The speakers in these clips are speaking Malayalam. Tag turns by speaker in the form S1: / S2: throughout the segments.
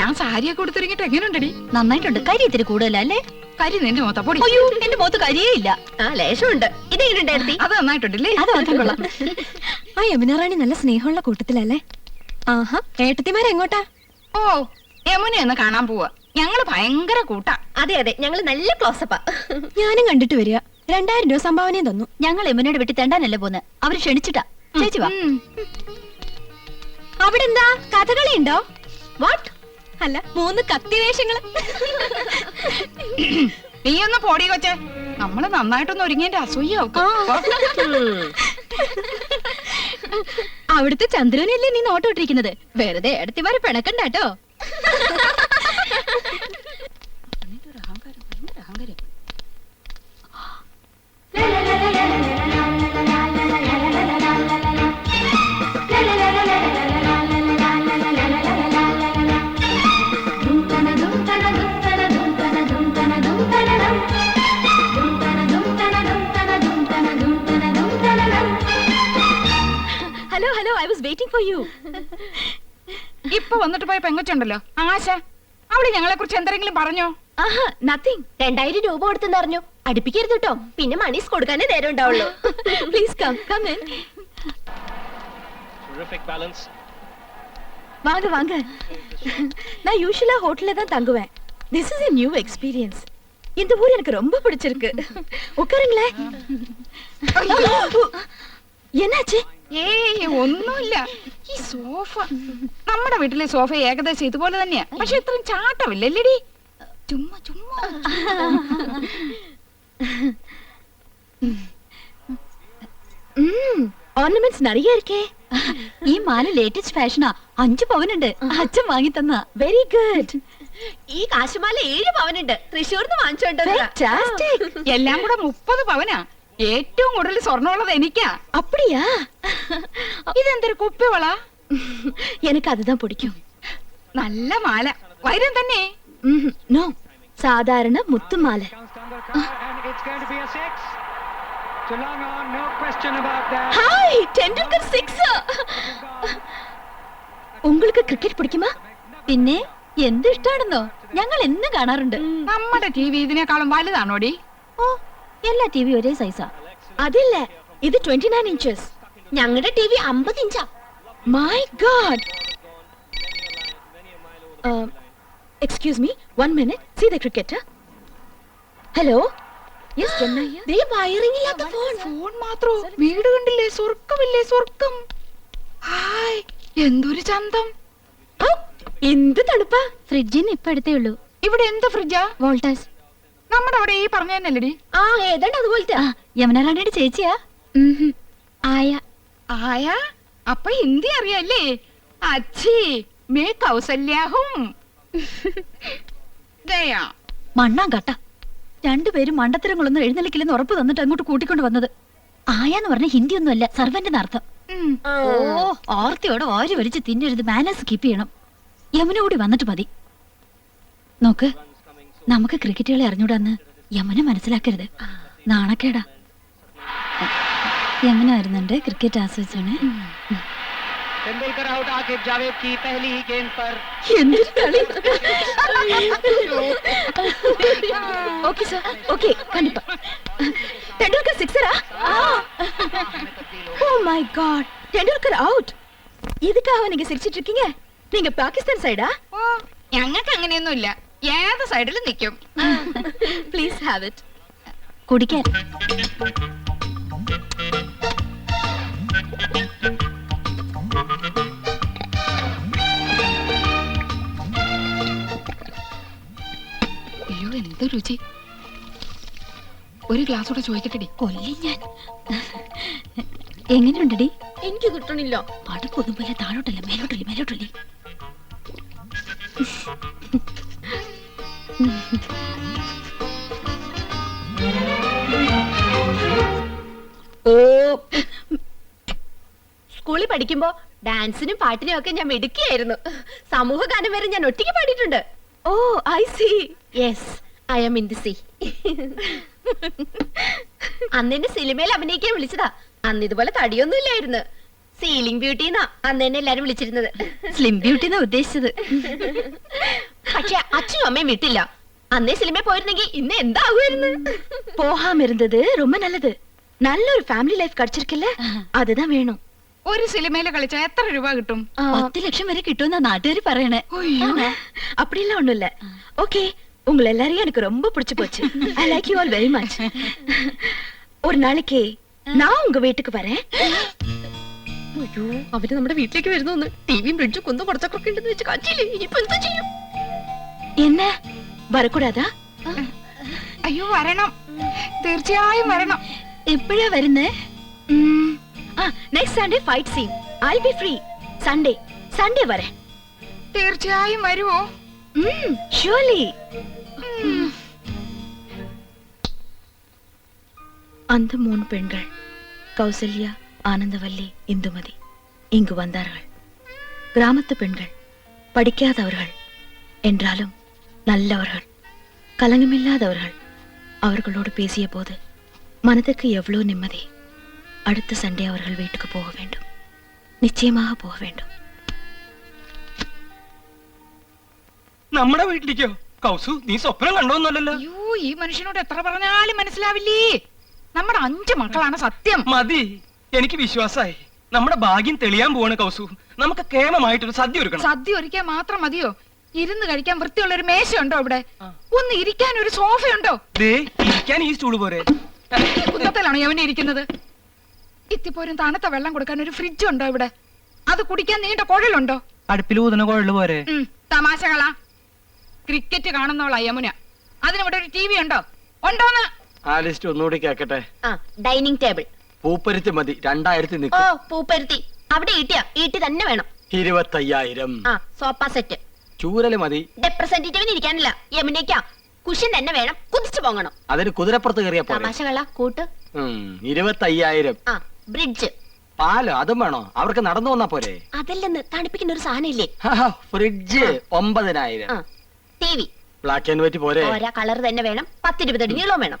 S1: ഞാൻ സാരിയൊക്കെ കൊടുത്തിറങ്ങിട്ട് എങ്ങനെയുണ്ടടി
S2: നന്നായിട്ടുണ്ട്. കരി ഇത്തിരി കൂടുതലല്ലേ?
S1: കരി നിന്റെ മോത്ത പൊടി.
S2: അയ്യോ എന്റെ മുഖത്ത് കരിയേ ഇല്ല.
S3: ആ ലേശമുണ്ട്. ഇതെങ്ങനെയുണ്ടായിരുന്നു
S1: അത് നന്നായിട്ടുണ്ടല്ലേ?
S2: അത് മാത്രം കൊള്ളാം.
S4: ആ യമുനാറാണി നല്ല സ്നേഹമുള്ള കൂട്ടത്തിലല്ലേ? ആഹാ ഏട്ടത്തിമാരെങ്ങോട്ടാ
S1: ഓ യമുന ഒന്ന് കാണാൻ പോവാ. ഞങ്ങൾ ഭയങ്കര കൂട്ടാ.
S3: അതെ അതെ. ഞങ്ങൾ നല്ല ക്ലോസപ്പാ
S4: ഞാനും കണ്ടിട്ട് വരിക. രണ്ടായിരം രൂപ സംഭാവനയും തന്നു.
S2: ഞങ്ങൾ യമുനയുടെ വീട്ടിൽ തേണ്ടാനല്ലേ പോന്ന്? അവർ ക്ഷണിച്ചിട്ടാ. ചേച്ചി വാ.
S1: ഉം.
S4: അവിടെ എന്താ കഥകളി ഉണ്ടോ
S3: വാട്ട്
S4: അല്ല മൂന്ന് കത്തി വേഷങ്ങൾ
S1: നീ ഒന്ന് പോടി കൊച്ചേ. നമ്മൾ നന്നായിട്ടൊന്ന് ഒരുങ്ങിയന്റെ അസൂയാവും
S4: അവിടുത്തെ ചന്ദ്രനല്ലേ നീ നോട്ടോട്ടിരിക്കുന്നത് വെറുതെ ഏടത്തിമാരെ പിണക്കണ്ടാട്ടോ
S2: വാസ് വെയിറ്റിംഗ് ഫോർ യു
S1: ഇപ്പൊ വന്നിട്ട് പോയ പെങ്കൊച്ചുണ്ടല്ലോ ആശ അവള് ഞങ്ങളെ കുറിച്ച് എന്തെങ്കിലും പറഞ്ഞോ
S3: ആഹാ നത്തിങ് രണ്ടായിരം രൂപ കൊടുത്തെന്ന് അറിഞ്ഞു അടുപ്പിക്കരുത് കേട്ടോ പിന്നെ മണീസ് കൊടുക്കാനേ നേരം ഉണ്ടാവുള്ളൂ
S2: please come come in
S5: Terrific balance.
S4: வாங்க வாங்க நான் யூஸ்வலா ஹோட்டல்ல தான் தங்குவேன் this is a new experience இந்த ஊர் எனக்கு ரொம்ப பிடிச்சிருக்கு உட்காருங்களேன் என்னாச்சு
S1: ഏയ് ഒന്നുമില്ല. ഈ സോഫ. നമ്മുടെ വീട്ടിലെ സോഫ ഏകദേശം ഇതുപോലെ തന്നെയാ. പക്ഷെ ഇത്രയും ചാട്ടമില്ലല്ലേടി? ചുമ്മാ ചുമ്മാ.
S4: ഓർണമെന്റ്സ് നിറയെ ഇരിക്കേ
S2: ഈ മാല ലേറ്റസ്റ്റ് ഫാഷനാ അഞ്ചു പവനുണ്ട്. അച്ഛൻ വാങ്ങി തന്ന.
S4: വെരി ഗുഡ്
S3: ഈ കാശുമാല ഏഴ് പവനുണ്ട്. തൃശ്ശൂർന്ന് വാങ്ങിച്ചോണ്ട്
S1: എല്ലാം കൂടെ മുപ്പത് പവനാ. ഏറ്റവും കൂടുതൽ സ്വർണ്ണമുള്ളത് എനിക്കാ
S4: அப்படியா
S1: ഇതെന്തൊരു കുപ്പിവള
S4: எனக்கு அதுதான் பிடிக்கும்
S1: നല്ല മാല വൈരം തന്നെ
S4: நோ சாதாரண முத்து மாலை
S5: Comes Tendulkar and it's going to be a six. To long on, no question about that.
S4: Hi Tendulkar six உங்களுக்கு கிரிக்கெட் பிடிக்குமா
S2: പിന്നെ എന്ത് ഇഷ്ടാണെന്നോ ഞങ്ങൾ എന്നും കാണാറുണ്ട്
S1: നമ്മുടെ ടി വി ഇതിനേക്കാളും വലുതാണോടി
S2: ഓ എല്ലാ ടി വി ഒരേ സൈസാ
S4: അതില്ല. ഇത് ട്വന്റി നയൻ ഇഞ്ചസ്
S3: ഞങ്ങളുടെ ടി വി അമ്പത് ഇഞ്ചാ
S4: my god excuse me one minute see the cricket hello yes
S3: they wiring ഇല്ലാത്ത ഫോൺ
S1: ഫോൺ മാത്രോ. വീട് കണ്ടില്ലേ? സ്വർഗമില്ലേ സ്വർഗം. ഹായ്. എന്തൊരു ചന്തം.
S4: എന്ത് തണുപ്പാ.
S2: ഫ്രിഡ്ജിന് ഇപ്പൊ അടുത്തേ ഉള്ളൂ.
S1: ഇവിടെ എന്താ ഫ്രിഡ്ജാ?
S2: വോൾട്ടാസ്.
S1: നമ്മുടെ അവിടെ ഈ പറഞ്ഞ തന്നെയല്ലേടി
S3: ആ ഏതാണ്ട് അതുപോലത്തെ.
S2: ആ യമുന ചേച്ചിയാ.
S4: ആയ.
S1: ആയ? അപ്പൊ ഹിന്ദി അറിയാല്ലേ? അച്ഛി മേ കൗസല്യാഹും. ദയാ.
S2: മണ്ണാൻ കട്ട. രണ്ടുപേരും മണ്ടത്തരങ്ങളൊന്നും എഴുന്നള്ളിക്കില്ലെന്ന് ഉറപ്പ് തന്നിട്ട് അങ്ങോട്ട് കൂട്ടിക്കൊണ്ട് വന്നത്. ആയാന്ന് പറഞ്ഞ ഹിന്ദി ഒന്നുമല്ല സർവന്റെ അർത്ഥം. ഓ ഓർത്തിയോടെ ഓരി വലിച്ച് തിന്നരുത്. മാനേഴ്സ് കീപ്പ് ചെയ്യണം. യമുന കൂടി വന്നിട്ട് മതി. നോക്ക്. നമുക്ക് ക്രിക്കറ്റ് കളി അറിഞ്ഞൂടാന്ന് യമുന മനസ്സിലാക്കരുത് നാണക്കേടാ യമുന വരുന്നുണ്ട് ക്രിക്കറ്റ് ആസ്വദിച്ചാണ്
S5: तेंदुलकर आउट आकिब जावेद की पहली ही गेंद पर
S4: എന്തൊരു കളി ஓகே சார் ஓகே கண்டிப்பா Tendulkar சிக்ஸரா oh my god Tendulkar out இதுக்காக நீங்க சிரிச்சிட்டு இருக்கீங்க நீங்க பாகிஸ்தான் சைடா
S1: ഓ ഞങ്ങൾക്ക് അങ്ങനെയൊന്നുമില്ല ഏത് സൈഡിൽ നിൽക്കും?
S4: പ്ലീസ് ഹാവ് ഇറ്റ്
S2: കുടിക്കാൻ.
S1: എന്ത് രുചി. ഒരു ഗ്ലാസ് കൂടെ ചോദിക്കട്ടെടി.
S2: കൊല്ലി ഞാൻ. എങ്ങനെയുണ്ടടി?
S3: എനിക്ക് കിട്ടണില്ല.
S2: പടപ്പൊന്നും പോലെ താഴോട്ടല്ല മേലോട്ടല്ലേ മേലോട്ടല്ലേ?
S3: സ്കൂളിൽ പഠിക്കുമ്പോ ഡാൻസിനും പാട്ടിനും ഒക്കെ ഞാൻ മിടുക്കിയായിരുന്നു. സമൂഹ ഗാനം വരെ ഞാൻ ഒറ്റയ്ക്ക് പാടിയിട്ടുണ്ട്.
S4: ഓ I
S3: see yes I'm in the C അന്ന് എന്നെ സിനിമയിൽ അഭിനയിക്കാൻ വിളിച്ചതാ. അന്ന് ഇതുപോലെ തടിയൊന്നും ഇല്ലായിരുന്നു. സീലിംഗ് ബ്യൂട്ടി എന്നാ അന്ന് തന്നെ എല്ലാരും വിളിച്ചിരുന്നത്
S2: സ്ലിം ബ്യൂട്ടി എന്നാ ഉദ്ദേശിച്ചത്
S3: പക്ഷെ അച്ഛനും അമ്മയും വിട്ടില്ല അന്നേ സിനിമ പോയിരുന്നെങ്കിൽ ഇന്ന് എന്താകുമായിരുന്നു
S4: போகாம இருந்தது ரொம்ப நல்லது நல்ல ஒரு ஃபேமிலி லைஃப் கிடைச்சிருக்குல்ல அதுதான் வேணும்
S1: ഒരു സിനിമയിൽ കളിച്ചാൽ എത്ര രൂപ കിട്ടും
S4: ஆ,
S2: പത്ത് ലക്ഷം വരെ കിട്ടുമെന്നാ നാട്ടുകാര് പറയണേ
S4: அப்படிலாம் ஒண்ணும் இல்ல ஓகே உங்களை எல்லாரையும் எனக்கு ரொம்ப பிடிச்சு போச்சு I like you all very much ஒரு நாளைக்கு நான் உங்க வீட்டுக்கு வரேன்
S3: അയ്യോ അവര് നമ്മുടെ വീട്ടിലേക്ക് വരുന്നു ടിവിയും ഫ്രിഡ്ജും കുന്നും കുറച്ചൊക്കെ ഉണ്ടെന്ന് വെച്ച് കാച്ചില്ലേ ഇനിയിപ്പോ എന്താ ചെയ്യും
S4: என்ன வரக்கூடாதா
S1: അയ്യോ വരണം തീർച്ചയായും വരണം
S2: എപ്പോഴാ വരുന്നേ
S4: ம், ஆ next Sunday fight scene I be free Sunday Sunday வரேன்
S1: തീർച്ചയായും വരുമോ
S4: ம் ஷூர்லி அந்த மூணு பெண்கள் கௌசல்யா ஆனந்தவல்லி இந்துமதி இங்கு வந்தார்கள் கிராமத்து பெண்கள் படிக்காதவர்கள் என்றாலும் நல்லவர்கள் கலங்கமில்லாதவர்கள் அவர்களோடு பேசிய போது மனதுக்கு எவ்வளோ நிம்மதி அடுத்த சண்டே அவர்கள் வீட்டுக்கு போக வேண்டும் நிச்சயமாக போக வேண்டும்
S6: നമ്മുടെ വീട്ടിലേക്കോ കൗസു നീ സ്വപ്നം കണ്ടോന്നല്ലോ
S1: അയ്യോ ഈ മനുഷ്യനോട് എത്ര പറഞ്ഞാലും മനസ്സിലാവില്ലേ നമ്മുടെ അഞ്ചു മക്കളാണ് സത്യം
S6: മതി എനിക്ക് വിശ്വാസമായി നമ്മുടെ ഭാഗ്യം തെളിയാൻ പോവാണ് കൗസു നമുക്ക് കേമമായിട്ടൊരു സദ്യ ഒരുക്കണം.
S1: സദ്യ ഒരുക്കാൻ മാത്രം മതിയോ? ഇരുന്ന് കഴിക്കാൻ വൃത്തിയുള്ള ഒരു മേശയുണ്ടോ ഇവിടെ
S6: ആ.
S1: ഒന്ന് ഇരിക്കാൻ ഒരു സോഫയുണ്ടോ?
S6: ദേ ഇരിക്കാൻ ഈ സ്റ്റൂൾ പോരെ.
S1: കുന്നത്തിലാണോ യവനെ ഇരിക്കുന്നത്? ഇത്തിപ്പോരും തണുത്ത വെള്ളം കൊടുക്കാൻ ഒരു ഫ്രിഡ്ജ് ഉണ്ടോ ഇവിടെ? അത് കുടിക്കാൻ നീണ്ട കുഴലുണ്ടോ?
S6: അടുപ്പിൽ ഊതുന്ന കുഴൽ പോരെ.
S1: തമാശകളാ. ക്രിക്കറ്റ് കാണുന്നോളാ യമുന. അതിനിവിടെ ഒരു ടി വി ഉണ്ടോ? ഉണ്ടോന്ന്?
S7: ആ ലിസ്റ്റ് ഒന്നുകൂടി കേക്കട്ടെ.
S3: ആ ഡൈനിങ് ടേബിൾ.
S7: പൂപ്പരുത്തി മതി രണ്ടായിരത്തി
S3: ഓ
S7: നിൽക്കും
S3: പൂപ്പരുത്തി. അവിടെ ഈട്ടിയാ. ഈട്ടി തന്നെ വേണം.
S7: ഇരുപത്തയ്യായിരം.
S3: ആ സോഫ സെറ്റ്.
S7: ചൂരൽ മതി.
S3: റെപ്രസെന്റേറ്റീവിന് ഇരിക്കാനില്ല. യമുനയ്ക്കാ. കുഷൻ തന്നെ വേണം. കുതിച്ചു പോകണം
S7: അതിന് കുതിരപ്പുറത്ത് കയറിയ പോരെ.
S3: തമാശകള കൂട്ട്.
S7: ഇരുപത്തയ്യായിരം.
S3: ആ ബ്രിഡ്ജ്.
S7: പാലോ? അതും വേണോ? അവർക്ക് നടന്നു വന്നാ പോരെ.
S3: അതല്ലെന്ന് തണുപ്പിക്കുന്ന ഒരു സാധനം ഇല്ലേ
S7: ഫ്രിഡ്ജ് ഒമ്പതിനായിരം.
S3: ആ T V.
S7: Black and white പോരെ.
S3: ഓരോ കളർ തന്നെ വേണം. പത്തിരുപത് നീളം വേണം.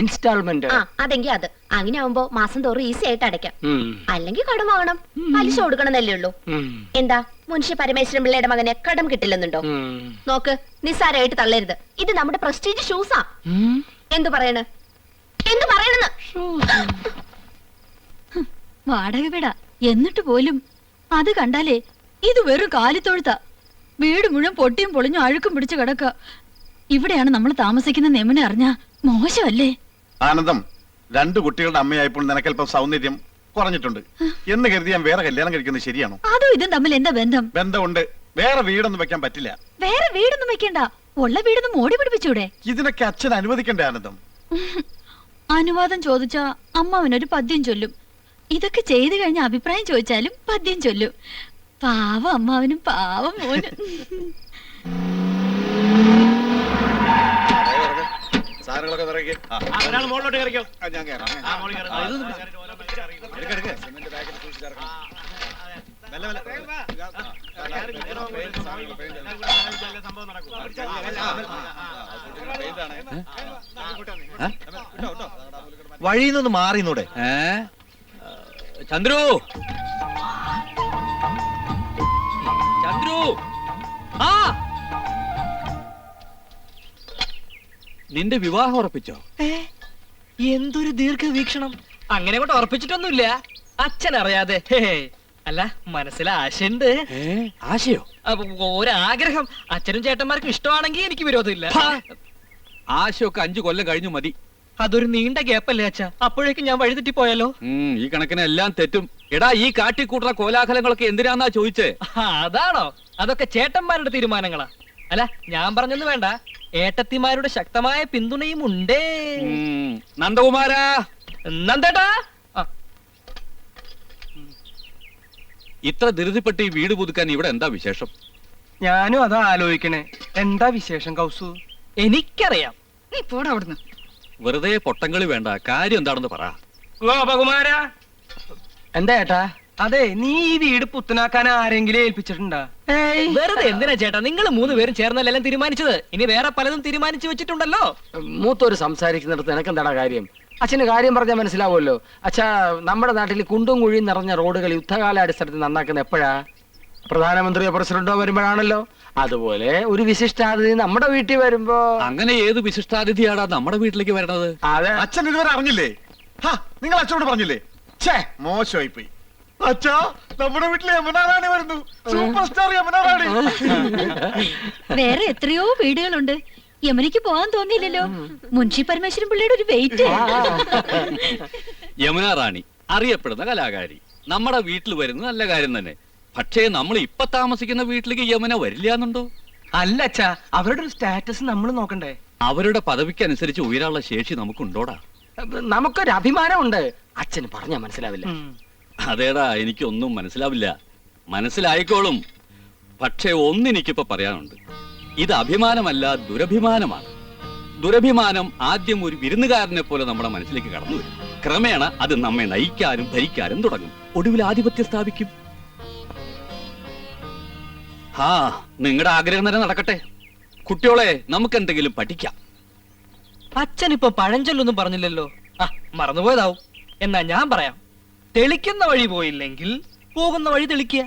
S7: ഇൻസ്റ്റാൾമെന്റ്.
S3: ആ അതെങ്കി അത്. അങ്ങനെ ആവുമ്പോ മാസം തോറും ഈസി ആയിട്ട് അടയ്ക്കാം. അല്ലെങ്കിൽ കടം വാങ്ങണം പലിശ കൊടുക്കണമെന്നല്ലേ ഉള്ളൂ. എന്താ? മുൻഷി പരമേശ്വരൻ പിള്ളയുടെ മകനെ കടം കിട്ടില്ലെന്നുണ്ടോ? നോക്ക് നിസ്സാരമായിട്ട് തള്ളരുത്. ഇത് നമ്മുടെ പ്രസ്റ്റീജ് ഷൂസാ. എന്തു പറയണ്? എന്തു പറയണെന്ന്?
S2: വാടക വിട. എന്നിട്ട് പോലും അത് കണ്ടാലേ ഇത് വെറും കാലിത്തൊഴുത്ത. വീട് മുഴുവൻ പൊട്ടിയും പൊളിഞ്ഞും അഴുക്കും പിടിച്ചു കിടക്ക. ഇവിടെയാണ് നമ്മൾ താമസിക്കുന്ന നെമനെ അറിഞ്ഞ മോശമല്ലേ?
S8: ആനന്ദം രണ്ട് കുട്ടികളുടെ അമ്മയായപ്പോൾ നിനക്കല്പം സൗന്ദര്യം കുറഞ്ഞിട്ടുണ്ട്. എന്ന് കരുതി ഞാൻ വേറെ കല്യാണം കഴിക്കുന്നത് ശരിയാണോ?
S2: അതോ ഇതും തമ്മിൽ എന്താ ബന്ധം?
S8: ബന്ധമുണ്ട്. വേറെ വീടൊന്നും വെക്കാൻ പറ്റില്ല.
S2: വേറെ വീടൊന്നും വെക്കണ്ട. ഉള്ള വീടൊന്നും ഓടി പിടിപ്പിച്ചൂടെ?
S8: ഇതിനൊക്കെ അച്ഛൻ അനുവദിക്കണ്ടേ ആനന്ദം?
S2: അനുവാദം ചോദിച്ചാ അമ്മാവനൊരു പദ്യം ചൊല്ലും. ഇതൊക്കെ ചെയ്തു കഴിഞ്ഞ അഭിപ്രായം ചോദിച്ചാലും പദ്യം ചൊല്ലും. പാവം അമ്മാവനും പാവം മോനും.
S8: സാധനങ്ങളൊക്കെ നിറയ്ക്ക്. ആ, ആ, ഞാൻ കയറാം. ആ, എടുക്ക്, എടുക്ക്. സിമന്റ് പാക്കറ്റ് സൂക്ഷിച്ചിറക്കണം. മെല്ലെ, മെല്ലെ. ആ, ആ, പെയിന്റ് സാധനങ്ങൾ, പെയിന്റ് എല്ലാം. ആ, സൂക്ഷിക്കണം, പെയിന്റ് ആണേ. വിട്ടോ, വിട്ടോ.
S9: വഴിയിൽ നിന്ന് മാറിന്നൂടെ
S10: ചന്ദ്രു ചന്ദ്രു ആ നിന്റെ വിവാഹം ഉറപ്പിച്ചോ?
S6: എന്തൊരു ദീർഘവീക്ഷണം. അങ്ങനെ കൊണ്ട് ഉറപ്പിച്ചിട്ടൊന്നുമില്ല. അച്ഛൻ അറിയാതെ. അല്ല മനസ്സിൽ ആശയുണ്ട്.
S10: ആശയോ?
S6: ഒരാഗ്രഹം. അച്ഛനും ചേട്ടന്മാർക്കും ഇഷ്ടമാണെങ്കിൽ എനിക്ക് വിരോധമില്ല.
S10: ആശയൊക്കെ അഞ്ചു കൊല്ലം കഴിഞ്ഞു മതി.
S6: അതൊരു നീണ്ട ഗ്യാപ്പല്ലേ അച്ഛാ? അപ്പോഴേക്കും ഞാൻ വഴിതെറ്റി പോയാലോ?
S10: ഈ കണക്കിന് എല്ലാം തെറ്റും. എടാ ഈ കാട്ടിക്കൂട്ടുന്ന കോലാഹലങ്ങളൊക്കെ എന്തിനാന്നാ ചോദിച്ചേ?
S6: അതാണോ? അതൊക്കെ ചേട്ടന്മാരുടെ തീരുമാനങ്ങളാ. അല്ല ഞാൻ പറഞ്ഞൊന്നും വേണ്ട. ഏട്ടത്തിമാരുടെ ശക്തമായ പിന്തുണയും ഉണ്ടേ.
S10: നന്ദകുമാരാ.
S6: നന്ദേട്ടാ.
S10: ഇത്ര ധൃതിപ്പെട്ട് ഈ വീട് പുതുക്കാൻ ഇവിടെ എന്താ വിശേഷം?
S6: ഞാനും അതാ ആലോചിക്കണേ. എന്താ വിശേഷം കൗസു? എനിക്കറിയാം.
S1: നീ പോടാ അവിടുന്ന്.
S10: വെറുതെ പൊട്ടങ്കളി വേണ്ട. കാര്യം എന്താണെന്ന് പറ.
S6: ഗോപകുമാര.
S7: എന്താ ഏട്ടാ?
S6: അതെ നീ ഈ വീട് പുത്തനാക്കാൻ ആരെങ്കിലും ഏൽപ്പിച്ചിട്ടുണ്ടാ? വെറുതെ എന്തിനാ ചേട്ടാ? നിങ്ങൾ മൂന്ന് പേരും ചേർന്നല്ലെല്ലാം തീരുമാനിച്ചത്. ഇനി വേറെ പലതും തീരുമാനിച്ചു വെച്ചിട്ടുണ്ടല്ലോ.
S7: മൂത്തോര് സംസാരിക്കുന്നിടത്ത് നിനക്കെന്താടാ കാര്യം? അച്ഛന് കാര്യം പറഞ്ഞാൽ മനസ്സിലാവുമല്ലോ. അച്ഛാ നമ്മുടെ നാട്ടിൽ കുണ്ടും കുഴിയും നിറഞ്ഞ റോഡുകൾ യുദ്ധകാലാടിസ്ഥാനത്തിൽ നന്നാക്കുന്ന എപ്പോഴാ? പ്രധാനമന്ത്രിയോ പ്രസിഡന്റോ വരുമ്പോഴാണല്ലോ. അതുപോലെ ഒരു വിശിഷ്ടാതിഥി നമ്മുടെ വീട്ടിൽ വരുമ്പോ.
S10: അങ്ങനെ ഏത് വിശിഷ്ടാതിഥിയാടാ നമ്മുടെ വീട്ടിലേക്ക് വരണത്?
S7: അതെ.
S8: അച്ഛൻ ഇതുവരെ അറിഞ്ഞില്ലേ? ഹാ നിങ്ങൾ അച്ഛനോട് പറഞ്ഞില്ലേ? ഛേ മോശമായി പോയി അച്ഛാ നമ്മുടെ വീട്ടിലെ യമുനാറാണി വരുന്നു. Super star Yamunarani.
S2: വേറെ എത്രയോ വീടുകളുണ്ട്. യമനിക്ക് പോകാൻ തോന്നിയില്ലല്ലോ. മുൻഷി പരമേശ്വരൻ പിള്ളയുടെ ഒരു വെയിറ്റ്
S10: യമുന റാണി അറിയപ്പെടുന്ന കലാകാരി. നമ്മുടെ വീട്ടിൽ വരുന്നത് നല്ല കാര്യം തന്നെ. പക്ഷേ നമ്മൾ ഇപ്പൊ താമസിക്കുന്ന വീട്ടിലേക്ക് യമുന വരില്ല എന്നുണ്ടോ?
S6: അല്ല അച്ഛാ. അവരുടെ ഒരു സ്റ്റാറ്റസ് നമ്മൾ നോക്കണ്ടേ.
S10: അവരുടെ പദവിക്ക് അനുസരിച്ച് ഉയരാനുള്ള ശേഷി നമുക്കുണ്ടോടാ?
S7: നമുക്കൊരു അഭിമാനമുണ്ട് അച്ഛന് പറഞ്ഞാ മനസ്സിലാവില്ല.
S10: അതേടാ എനിക്കൊന്നും മനസ്സിലാവില്ല. മനസ്സിലായിക്കോളും. പക്ഷേ ഒന്നെനിക്കിപ്പോ പറയാനുണ്ട്. ഇത് അഭിമാനമല്ല ദുരഭിമാനമാണ്. ദുരഭിമാനം ആദ്യം ഒരു വിരുന്നുകാരനെ പോലെ നമ്മുടെ മനസ്സിലേക്ക് കടന്നു വരും. ക്രമേണ അത് നമ്മെ നയിക്കാനും ഭരിക്കാനും തുടങ്ങും. ഒടുവിൽ ആധിപത്യം സ്ഥാപിക്കും. ആ നിങ്ങളുടെ ആഗ്രഹം തന്നെ നടക്കട്ടെ. കുട്ടികളെ നമുക്ക് എന്തെങ്കിലും പഠിക്കാം
S6: അച്ഛൻ പഴഞ്ചൊല്ലൊന്നും പറഞ്ഞില്ലല്ലോ. ആ മറന്നുപോയതാവും. എന്നാ ഞാൻ പറയാം. തെളിക്കുന്ന വഴി പോയില്ലെങ്കിൽ പോകുന്ന വഴി തെളിക്കുക.